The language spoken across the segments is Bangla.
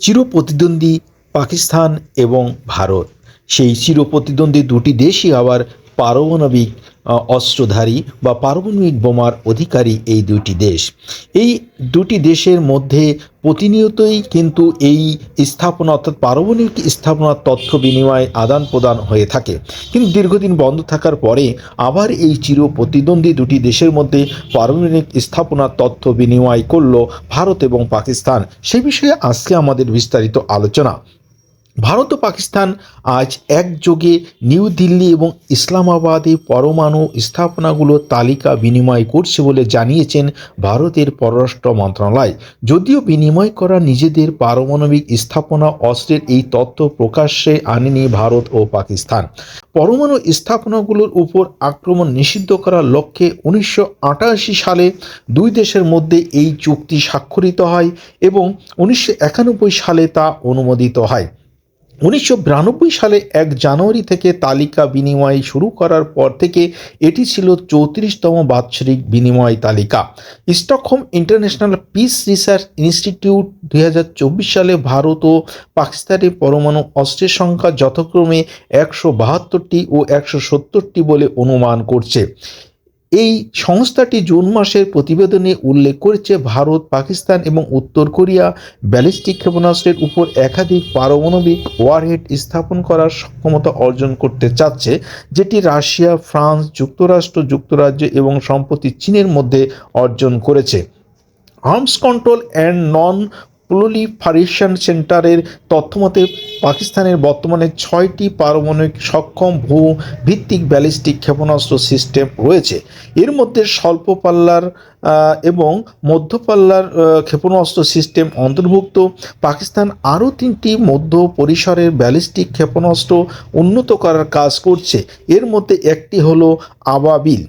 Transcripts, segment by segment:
চিরপ্রতিদ্বন্দ্বী পাকিস্তান এবং ভারত। সেই চিরপ্রতিদ্বন্দ্বী দুটি দেশই আবার পারমাণবিক অস্ত্রধারী বা পারমাণবিক বোমার অধিকারী এই দুটি দেশ। এই দুটি দেশের মধ্যে প্রতিনিয়তই কিন্তু এই স্থাপনা অর্থাৎ পারমাণবিক স্থাপনার তথ্য বিনিময় আদান প্রদান হয়ে থাকে। কিন্তু দীর্ঘদিন বন্ধ থাকার পরে আবার এই চির প্রতিদ্বন্দ্বী দুটি দেশের মধ্যে পারমাণবিক স্থাপনার তথ্য বিনিময় করল ভারত এবং পাকিস্তান। সে বিষয়ে আজকে আমাদের বিস্তারিত আলোচনা। ভারত ও পাকিস্তান আজ একযোগে নিউ দিল্লি এবং ইসলামাবাদে পরমাণু স্থাপনাগুলোর তালিকা বিনিময় করছে বলে জানিয়েছেন ভারতের পররাষ্ট্র মন্ত্রণালয়। যদিও বিনিময় করা নিজেদের পারমাণবিক স্থাপনা অস্ত্রের এই তথ্য প্রকাশ্যে আনেনি ভারত ও পাকিস্তান। পরমাণু স্থাপনাগুলোর উপর আক্রমণ নিষিদ্ধ করার লক্ষ্যে উনিশশো আটাশি সালে দুই দেশের মধ্যে এই চুক্তি স্বাক্ষরিত হয় এবং উনিশশো একানব্বই সালে তা অনুমোদিত হয়। উনিশশো বিরানব্বই সালে এক জানুয়ারি থেকে তালিকা বিনিময় শুরু করার পর থেকে এটি ছিল চৌত্রিশতম বাৎসরিক বিনিময় তালিকা। Stockholm International Peace Research Institute দু হাজার চব্বিশ সালে ভারত ও পাকিস্তানের পরমাণু অস্ত্রের সংখ্যা যথাক্রমে একশো বাহাত্তরটি ও একশো সত্তরটি বলে অনুমান করছে। এই সংস্থাটি জুন মাসের প্রতিবেদনে উল্লেখ করেছে, ভারত, পাকিস্তান এবং উত্তর কোরিয়া ব্যালিস্টিক ক্ষেপণাস্ত্রের উপর একাধিক পারমাণবিক ওয়ারহেড স্থাপন করার সক্ষমতা অর্জন করতে চাচ্ছে, যেটি রাশিয়া, ফ্রান্স, যুক্তরাষ্ট্র, যুক্তরাজ্য এবং সম্প্রতি চীনের মধ্যে অর্জন করেছে। Arms control and non proliferation সেন্টারের তথ্যমতে পাকিস্তানের বর্তমানে ছয়টি পারমাণবিক সক্ষম ভূ ভিত্তিক ব্যালিস্টিক ক্ষেপণাস্ত্র সিস্টেম রয়েছে। এর মধ্যে স্বল্প পাল্লার এবং মধ্যপাল্লার ক্ষেপণাস্ত্র সিস্টেম অন্তর্ভুক্ত। পাকিস্তান আরও তিনটি মধ্য পরিসরের ব্যালিস্টিক ক্ষেপণাস্ত্র উন্নত করার কাজ করছে। এর মধ্যে একটি হলো আবাবিল।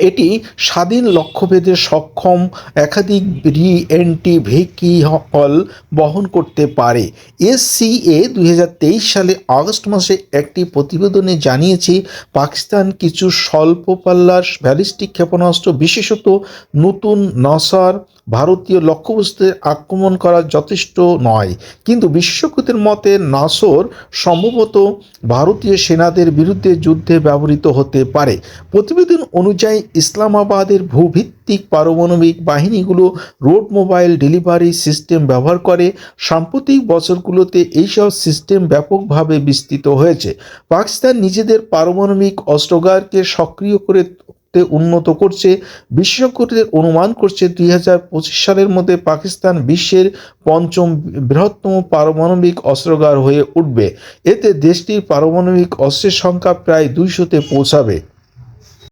এটি স্বাধীন লক্ষ্যভেদে সক্ষম একাধিক রি এন্টি ভেহিকল বহন করতে পারে। এসসিএ দু হাজার তেইশ সালে আগস্ট মাসে একটি প্রতিবেদনে জানিয়েছে, পাকিস্তান কিছু স্বল্প পাল্লার ব্যালিস্টিক ক্ষেপণাস্ত্র, বিশেষত নতুন নসার ভারতীয় লক্ষ্যবস্তুতে আক্রমণ করা যথেষ্ট নয়। কিন্তু বিশেষজ্ঞদের মতে, নাসর সম্ভবত ভারতীয় সেনাদের বিরুদ্ধে যুদ্ধে ব্যবহৃত হতে পারে। প্রতিবেদন অনুযায়ী ইসলামাবাদের ভূভিত্তিক পারমাণবিক বাহিনীগুলো রোড মোবাইল ডেলিভারি সিস্টেম ব্যবহার করে। সাম্প্রতিক বছরগুলোতে এইসব সিস্টেম ব্যাপকভাবে বিস্তৃত হয়েছে। পাকিস্তান নিজেদের পারমাণবিক অস্ত্রগারকে সক্রিয় করে উন্নত করছে। বিশেষজ্ঞদের অনুমান করছে দুই হাজার পঁচিশ সালের মধ্যে পাকিস্তান বিশ্বের পঞ্চম বৃহত্তম পারমাণবিক অস্ত্রগার হয়ে উঠবে। এতে দেশটির পারমাণবিক অস্ত্রের সংখ্যা প্রায় দুইশোতে পৌঁছাবে।